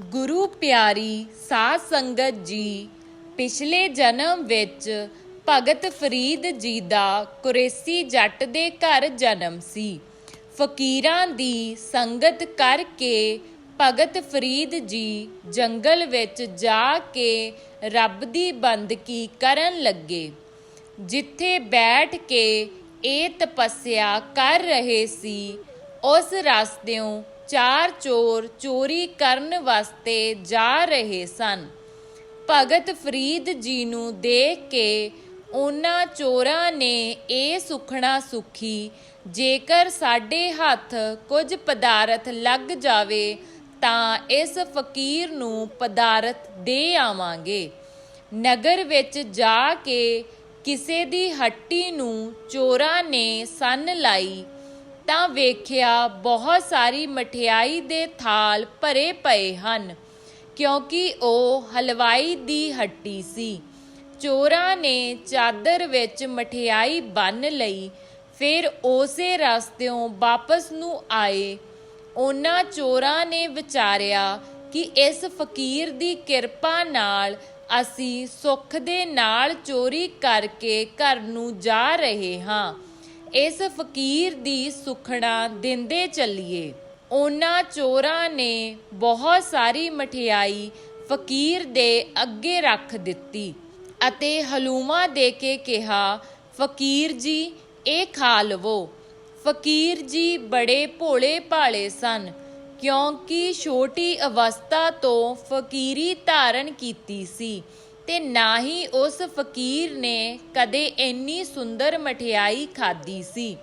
ਗੁਰੂ ਪਿਆਰੀ ਸਾਧ ਸੰਗਤ ਜੀ, ਪਿਛਲੇ ਜਨਮ ਵਿੱਚ ਭਗਤ ਫਰੀਦ ਜੀ ਦਾ ਕੁਰੇਸੀ ਜੱਟ ਦੇ ਘਰ ਜਨਮ ਸੀ। ਫਕੀਰਾਂ ਦੀ ਸੰਗਤ ਕਰਕੇ ਭਗਤ ਫਰੀਦ ਜੀ ਜੰਗਲ ਵਿੱਚ ਜਾ ਕੇ ਰੱਬ ਦੀ ਬੰਦਗੀ ਕਰਨ ਲੱਗੇ। ਜਿੱਥੇ ਬੈਠ ਕੇ ਇਹ ਤਪੱਸਿਆ ਕਰ ਰਹੇ ਸੀ, ਉਸ ਰਸਤਿਓਂ ਚਾਰ ਚੋਰ ਚੋਰੀ ਕਰਨ ਵਾਸਤੇ ਜਾ ਰਹੇ ਸਨ। ਭਗਤ ਫਰੀਦ ਜੀ ਨੂੰ ਦੇਖ ਕੇ ਉਹਨਾਂ ਚੋਰਾਂ ਨੇ ਇਹ ਸੁਖਣਾ ਸੁਖੀ, ਜੇਕਰ ਸਾਡੇ ਹੱਥ ਕੁਝ ਪਦਾਰਥ ਲੱਗ ਜਾਵੇ, ਤਾਂ ਇਸ ਫਕੀਰ ਨੂੰ ਪਦਾਰਥ ਦੇ ਆਵਾਂਗੇ। ਨਗਰ ਵਿੱਚ ਜਾ ਕੇ ਕਿਸੇ ਦੀ ਹੱਟੀ ਨੂੰ ਚੋਰਾਂ ਨੇ ਸੰਨ ਲਾਈ ਤਾਂ ਵੇਖਿਆ ਬਹੁਤ ਸਾਰੀ ਮਠਿਆਈ ਦੇ ਥਾਲ ਭਰੇ ਪਏ ਹਨ, ਕਿਉਂਕਿ ਉਹ ਹਲਵਾਈ ਦੀ ਹੱਟੀ ਸੀ। ਚੋਰਾਂ ਨੇ ਚਾਦਰ ਵਿੱਚ ਮਠਿਆਈ ਬੰਨ ਲਈ, ਫਿਰ ਉਸੇ ਰਸਤਿਓਂ ਵਾਪਸ ਨੂੰ ਆਏ। ਉਹਨਾਂ ਚੋਰਾਂ ਨੇ ਵਿਚਾਰਿਆ ਕਿ ਇਸ ਫਕੀਰ ਦੀ ਕਿਰਪਾ ਨਾਲ ਅਸੀਂ ਸੁੱਖ ਦੇ ਨਾਲ ਚੋਰੀ ਕਰਕੇ ਘਰ ਨੂੰ ਜਾ ਰਹੇ ਹਾਂ। ਇਸ ਫਕੀਰ ਦੀ ਸੁਖਣਾ ਦਿੰਦੇ ਚੱਲੀਏ। ਉਹਨਾਂ ਚੋਰਾਂ ਨੇ ਬਹੁਤ ਸਾਰੀ ਮਠਿਆਈ ਫਕੀਰ ਦੇ ਅੱਗੇ ਰੱਖ ਦਿੱਤੀ ਅਤੇ ਹਲੂਮਾ ਦੇ ਕੇ ਕਿਹਾ, ਫਕੀਰ ਜੀ, ਇਹ ਖਾ ਲਵੋ। ਫਕੀਰ ਜੀ ਬੜੇ ਭੋਲੇ ਭਾਲੇ ਸਨ, ਕਿਉਂਕਿ ਛੋਟੀ ਅਵਸਥਾ ਤੋਂ ਫਕੀਰੀ ਧਾਰਨ ਕੀਤੀ ਸੀ। ਤੇ ਨਾ ਹੀ ਉਸ ਫਕੀਰ ਨੇ ਕਦੇ ਇੰਨੀ ਸੁੰਦਰ ਮਠਿਆਈ ਖਾਧੀ ਸੀ।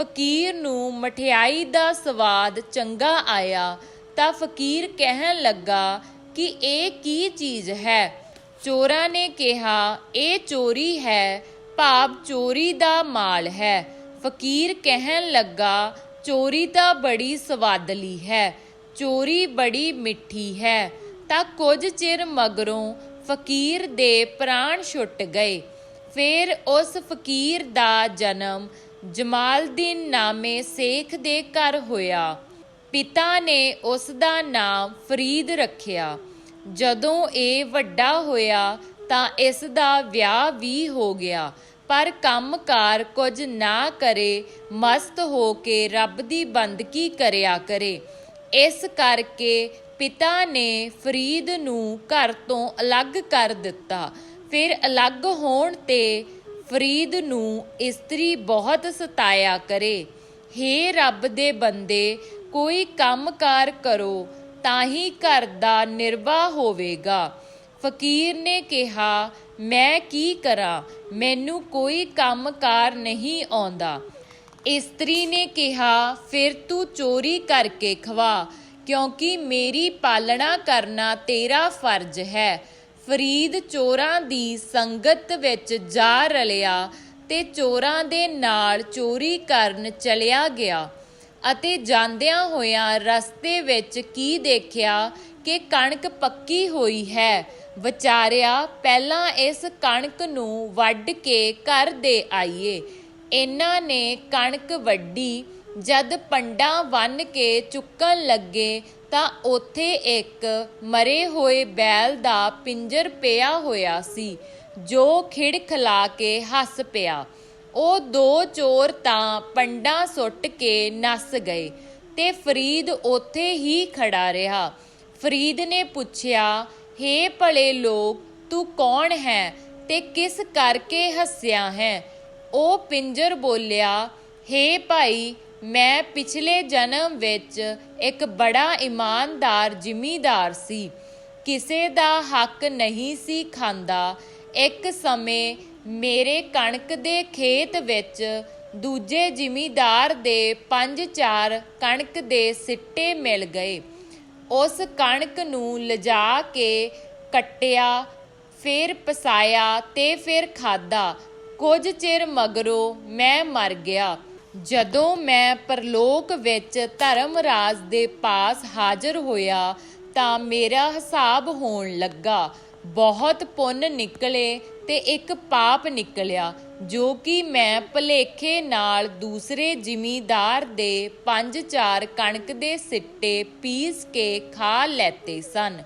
ਫਕੀਰ ਨੂੰ ਮਠਿਆਈ ਦਾ ਸਵਾਦ ਚੰਗਾ ਆਇਆ ਤਾਂ ਫਕੀਰ ਕਹਿਣ ਲੱਗਾ ਕਿ ਇਹ ਕੀ ਚੀਜ਼ ਹੈ? ਚੋਰਾਂ ਨੇ ਕਿਹਾ, ਇਹ ਚੋਰੀ ਹੈ, ਭਾਵ ਚੋਰੀ ਦਾ ਮਾਲ ਹੈ। ਫਕੀਰ ਕਹਿਣ ਲੱਗਾ, ਚੋਰੀ ਤਾਂ ਬੜੀ ਸਵਾਦਲੀ ਹੈ, ਚੋਰੀ ਬੜੀ ਮਿੱਠੀ ਹੈ, ਤਾਂ ਕੁਝ ਚਿਰ ਮਗਰੋਂ ਫਕੀਰ ਦੇ ਪ੍ਰਾਣ ਛੁੱਟ ਗਏ। ਫਿਰ ਉਸ ਫਕੀਰ ਦਾ ਜਨਮ ਜਮਾਲਦੀਨ ਨਾਮੇ ਸੇਖ ਦੇ ਘਰ ਹੋਇਆ। ਪਿਤਾ ਨੇ ਉਸ ਦਾ ਨਾਮ ਫਰੀਦ ਰੱਖਿਆ। ਜਦੋਂ ਇਹ ਵੱਡਾ ਹੋਇਆ ਤਾਂ ਇਸ ਦਾ ਵਿਆਹ ਵੀ ਹੋ ਗਿਆ। ਪਰ ਕੰਮਕਾਰ ਕੁਝ ਨਾ ਕਰੇ, ਮਸਤ ਹੋ ਕੇ ਰੱਬ ਦੀ ਬੰਦਗੀ ਕਰਿਆ ਕਰੇ। ਇਸ ਕਰਕੇ ਪਿਤਾ ਨੇ ਫਰੀਦ ਨੂੰ ਘਰ ਤੋਂ ਅਲੱਗ ਕਰ ਦਿੱਤਾ। ਫਿਰ ਅਲੱਗ ਹੋਣ ਤੇ ਫਰੀਦ ਨੂੰ ਇਸਤਰੀ ਬਹੁਤ ਸਤਾਇਆ ਕਰੇ। ਹੇ ਰੱਬ ਦੇ ਬੰਦੇ, ਕੋਈ ਕੰਮਕਾਰ ਕਰੋ ਤਾਂ ਹੀ ਘਰ ਦਾ ਨਿਰਵਾਹ ਹੋਵੇਗਾ। ਫਕੀਰ ਨੇ ਕਿਹਾ, ਮੈਂ ਕੀ ਕਰਾਂ? ਮੈਨੂੰ ਕੋਈ ਕੰਮਕਾਰ ਨਹੀਂ ਆਉਂਦਾ। ਇਸਤਰੀ ਨੇ ਕਿਹਾ, ਫਿਰ ਤੂੰ ਚੋਰੀ ਕਰਕੇ ਖਵਾ। ਕਿਉਂਕਿ ਮੇਰੀ ਪਾਲਣਾ ਕਰਨਾ ਤੇਰਾ ਫਰਜ਼ ਹੈ। ਫਰੀਦ ਚੋਰਾਂ ਦੀ ਸੰਗਤ ਵਿੱਚ ਜਾ ਰਲਿਆ ਤੇ ਚੋਰਾਂ ਦੇ ਨਾਲ ਚੋਰੀ ਕਰਨ ਚਲਿਆ ਗਿਆ ਅਤੇ ਜਾਂਦਿਆਂ ਹੋਇਆਂ ਰਸਤੇ ਵਿੱਚ ਕੀ ਦੇਖਿਆ ਕਿ ਕਣਕ ਪੱਕੀ ਹੋਈ ਹੈ। ਵਿਚਾਰਿਆ, ਪਹਿਲਾਂ ਇਸ ਕਣਕ ਨੂੰ ਵੱਢ ਕੇ ਘਰ ਦੇ ਆਈਏ। ਇਹਨਾਂ ਨੇ ਕਣਕ ਵੱਢੀ ਜਦ ਪੰਡਾਂ ਬੰਨ ਕੇ ਚੁੱਕਣ ਲੱਗੇ ਤਾਂ ਉੱਥੇ ਇੱਕ ਮਰੇ ਹੋਏ ਬੈਲ ਦਾ ਪਿੰਜਰ ਪਿਆ ਹੋਇਆ ਸੀ, ਜੋ ਖਿੜਖਲਾ ਕੇ ਹੱਸ ਪਿਆ। ਉਹ ਦੋ ਚੋਰ ਤਾਂ ਪੰਡਾਂ ਸੁੱਟ ਕੇ ਨੱਸ ਗਏ ਤੇ ਫਰੀਦ ਉੱਥੇ ਹੀ ਖੜਾ ਰਿਹਾ। ਫਰੀਦ ਨੇ ਪੁੱਛਿਆ, ਹੇ ਭਲੇ ਲੋਕ, ਤੂੰ ਕੌਣ ਹੈ ਤੇ ਕਿਸ ਕਰਕੇ ਹੱਸਿਆ ਹੈ? ਉਹ ਪਿੰਜਰ ਬੋਲਿਆ, ਹੇ ਭਾਈ ਮੈਂ ਪਿਛਲੇ ਜਨਮ ਵਿੱਚ ਇੱਕ ਬੜਾ ਇਮਾਨਦਾਰ ਜ਼ਿਮੀਂਦਾਰ ਸੀ। ਕਿਸੇ ਦਾ ਹੱਕ ਨਹੀਂ ਸੀ ਖਾਂਦਾ। ਇੱਕ ਸਮੇਂ ਮੇਰੇ ਕਣਕ ਦੇ ਖੇਤ ਵਿੱਚ ਦੂਜੇ ਜ਼ਿਮੀਂਦਾਰ ਦੇ ਪੰਜ ਚਾਰ ਕਣਕ ਦੇ ਸਿੱਟੇ ਮਿਲ ਗਏ। ਉਸ ਕਣਕ ਨੂੰ ਲਿਜਾ ਕੇ ਕੱਟਿਆ, ਫਿਰ ਪਸਾਇਆ ਤੇ ਫਿਰ ਖਾਦਾ ਕੁਝ ਚਿਰ ਮਗਰੋਂ ਮੈਂ ਮਰ ਗਿਆ। ਜਦੋਂ ਮੈਂ ਪਰਲੋਕ ਵਿੱਚ ਧਰਮਰਾਜ ਦੇ ਪਾਸ ਹਾਜ਼ਰ ਹੋਇਆ ਤਾਂ ਮੇਰਾ ਹਿਸਾਬ ਹੋਣ ਲੱਗਾ। ਬਹੁਤ ਪੁੰਨ ਨਿਕਲੇ ਤੇ ਇੱਕ ਪਾਪ ਨਿਕਲਿਆ, ਜੋ ਕਿ ਮੈਂ ਭਲੇਖੇ ਨਾਲ ਦੂਸਰੇ ਜ਼ਿਮੀਂਦਾਰ ਦੇ ਪੰਜ ਚਾਰ ਕਣਕ ਦੇ ਸਿੱਟੇ ਪੀਸ ਕੇ ਖਾ ਲੈਤੇ ਸਨ।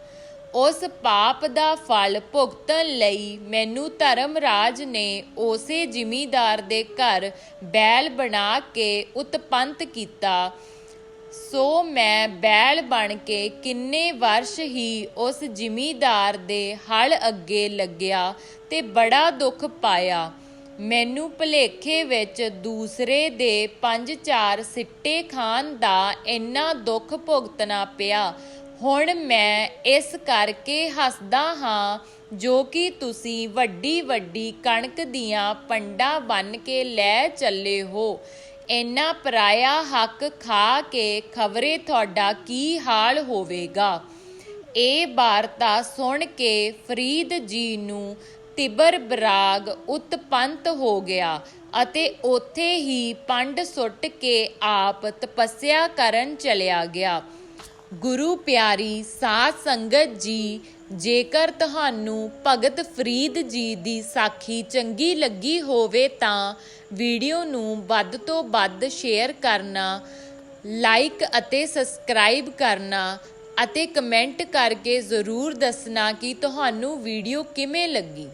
ਉਸ ਪਾਪ ਦਾ ਫਲ ਭੁਗਤਣ ਲਈ ਮੈਨੂੰ ਧਰਮਰਾਜ ਨੇ ਉਸੇ ਜ਼ਿਮੀਦਾਰ ਦੇ ਘਰ ਬੈਲ ਬਣਾ ਕੇ ਉਤਪੰਤ ਕੀਤਾ। ਸੋ ਮੈਂ ਬੈਲ ਬਣ ਕੇ ਕਿੰਨੇ ਵਰਸ਼ ਹੀ ਉਸ ਜ਼ਿਮੀਦਾਰ ਦੇ ਹਲ ਅੱਗੇ ਲੱਗਿਆ ਤੇ ਬੜਾ ਦੁੱਖ ਪਾਇਆ। ਮੈਨੂੰ ਭਲੇਖੇ ਵਿੱਚ ਦੂਸਰੇ ਦੇ ਪੰਜ ਚਾਰ ਸਿੱਟੇ ਖਾਣ ਦਾ ਇੰਨਾ ਦੁੱਖ ਭੁਗਤਣਾ ਪਿਆ ਹੁਣ ਮੈਂ ਇਸ ਕਰਕੇ ਹੱਸਦਾ ਹਾਂ ਜੋ ਕਿ ਤੁਸੀਂ ਵੱਡੀ ਵੱਡੀ ਕਣਕ ਦੀਆਂ ਪੰਡਾ ਬੰਨ ਕੇ ਲੈ ਚੱਲੇ ਹੋ। ਇੰਨਾ ਪਰਾਇਆ ਹੱਕ ਖਾ ਕੇ ਖਬਰੇ ਤੁਹਾਡਾ ਕੀ ਹਾਲ ਹੋਵੇਗਾ? ਇਹ ਵਾਰਤਾ ਸੁਣ ਕੇ ਫਰੀਦ ਜੀ ਨੂੰ ਤਿਬਰ ਬਰਾਗ ਉਤਪੰਤ ਹੋ ਗਿਆ ਅਤੇ ਉੱਥੇ ਹੀ ਪੰਡ ਸੁੱਟ ਕੇ ਆਪ ਤਪੱਸਿਆ ਕਰਨ ਚਲਿਆ ਗਿਆ। ਗੁਰੂ ਪਿਆਰੀ ਸਾਧ ਸੰਗਤ ਜੀ, ਜੇਕਰ ਤੁਹਾਨੂੰ ਭਗਤ ਫਰੀਦ ਜੀ ਦੀ ਸਾਖੀ ਚੰਗੀ ਲੱਗੀ ਹੋਵੇ ਤਾਂ ਵੀਡੀਓ ਨੂੰ ਵੱਧ ਤੋਂ ਵੱਧ ਸ਼ੇਅਰ ਕਰਨਾ, ਲਾਈਕ ਅਤੇ ਸਬਸਕ੍ਰਾਈਬ ਕਰਨਾ ਅਤੇ ਕਮੈਂਟ ਕਰਕੇ ਜ਼ਰੂਰ ਦੱਸਣਾ ਕਿ ਤੁਹਾਨੂੰ ਵੀਡੀਓ ਕਿਵੇਂ ਲੱਗੀ।